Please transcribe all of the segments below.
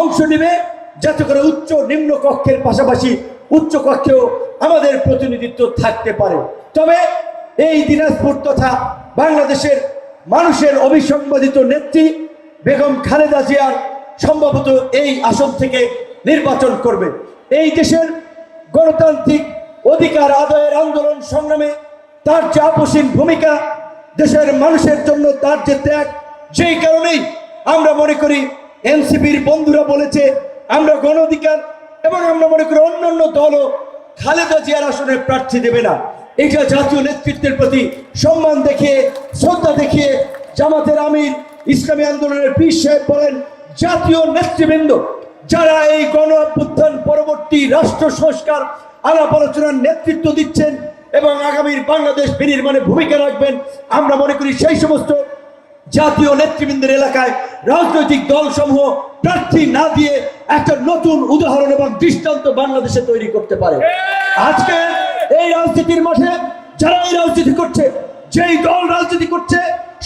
অংশ নেবে যাতে করে উচ্চ নিম্ন কক্ষের পাশাপাশি উচ্চ কক্ষেও আমাদের প্রতিনিধিত্ব থাকতে পারে। তবে এই দিনাজপুর তথা বাংলাদেশের মানুষের অবিসংবাদিত নেত্রী বেগম খালেদা জিয়ার সম্ভবত এই আসন থেকে নির্বাচন করবে। এই দেশের গণতান্ত্রিক অধিকার আদায়ের আন্দোলন সংগ্রামে তার যে আপসীন ভূমিকা, দেশের মানুষের জন্য তার যে ত্যাগ, সেই কারণেই আমরা মনে করি এনসিপির বন্ধুরা বলেছে, আমরা গণ অধিকার এবং আমরা মনে করি অন্যান্য দলও খালেদা জিয়ার আসনে প্রার্থী দেবে না। এটা জাতীয় নেতৃত্বের প্রতি সম্মান দেখিয়ে, শ্রদ্ধা দেখিয়ে জামাতের আমির ইসলামী আন্দোলনের পীর সাহেব বলেন, জাতীয় নেতৃবৃন্দ যারা এই গণ অভ্যুত্থান পরবর্তী রাষ্ট্র সংস্কার, আলাপ আলোচনার নেতৃত্ব দিচ্ছেন এবং আগামীর বাংলাদেশ বিনির্মাণে ভূমিকা রাখবেন, আমরা মনে করি সেই সমস্ত জাতীয় নেতৃবৃন্দের এলাকায় রাজনৈতিক দলসমূহ প্রার্থী না দিয়ে একটা নতুন উদাহরণ এবং দৃষ্টান্ত বাংলাদেশে তৈরি করতে পারে। আজকে এই রাজনীতির মাঠে যারা এই রাজনীতি করছে যেই দল রাজনীতি করছে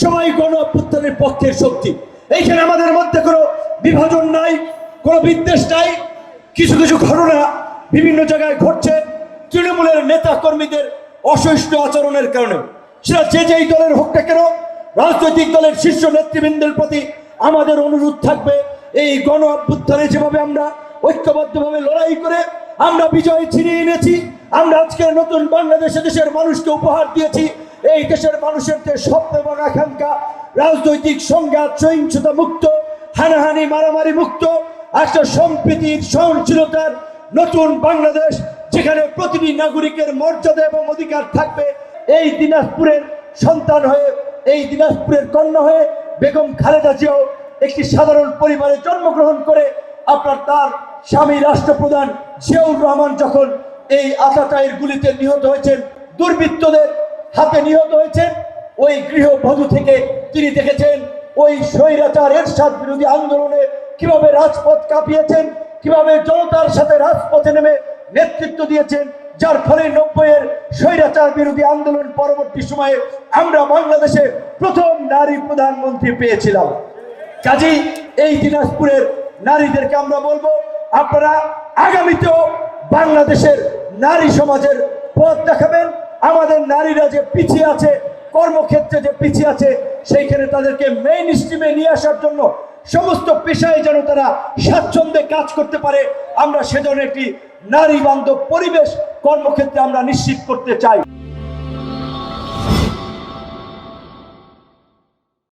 সবাই গণ অভ্যুত্থানের পক্ষের শক্তি। এইখানে আমাদের মধ্যে কোনো বিভাজন নাই কোনো বিদ্বেষ নাই কিছু কিছু ঘটনা বিভিন্ন জায়গায় ঘটছে। তৃণমূলের নেতা কর্মীদের অসহিষ্ণু আচরণের কারণে। সেটা যে যেই দলের হোক না কেন রাজনৈতিক দলের শীর্ষ নেতৃবৃন্দের প্রতি আমাদের অনুরোধ থাকবে, এই গণ অভ্যুত্থানে যেভাবে আমরা ঐক্যবদ্ধভাবে লড়াই করে আমরা বিজয় ছিনিয়ে এনেছি, আমরা আজকে নতুন বাংলাদেশে দেশের মানুষকে উপহার দিয়েছি, এই দেশের মানুষের যে স্বপ্ন এবং আকাঙ্ক্ষা, রাজনৈতিক সংঘাত, সহিংসতা মুক্ত, হানাহানি, মারামারি মুক্ত, একটা সম্প্রীতির সহনশীলতার নতুন বাংলাদেশ, যেখানে প্রতিটি নাগরিকের মর্যাদা এবং অধিকার থাকবে, এই দিনাজপুরের সন্তান হয়ে, এই দিনাজপুরের কন্যা হয়ে বেগম খালেদা জিয়াও একটি সাধারণ পরিবারে জন্মগ্রহণ করে, আপনার তার স্বামী রাষ্ট্রপ্রধান জিয়াউর রহমান যখন এই আতাতাইয়ের গুলিতে নিহত হয়েছেন, দুর্বৃত্তদের হাতে নিহত হয়েছেন, ওই গৃহবধূ থেকে তিনি দেখেছেন ওই স্বৈরাচার এরশাদ বিরোধী আন্দোলনে কীভাবে রাজপথ কাঁপিয়েছেন, কীভাবে জনতার সাথে রাজপথে নেমে নেতৃত্ব দিয়েছেন, যার ফলে নব্বইয়ের স্বৈরাচার বিরোধী আন্দোলন পরবর্তী সময়ে আমরা বাংলাদেশে প্রথম নারী প্রধানমন্ত্রী পেয়েছিলাম। কাজেই এই দিনাজপুরের নারীদেরকে আমরা বলব, আপনারা আগামীতেও বাংলাদেশের নারী সমাজের পথ দেখাবেন। আমাদের নারীরা যে পিছিয়ে আছে, কর্মক্ষেত্রে যে পিছিয়ে আছে, সেইখানে তাদেরকে মেইন স্ট্রিমে নিয়ে আসার জন্য সমস্ত পেশায় যেন তারা স্বাচ্ছন্দ্যে কাজ করতে পারে, আমরা সেজন্য একটি নারী বান্ধব পরিবেশ কর্মক্ষেত্রে আমরা নিশ্চিত করতে চাই।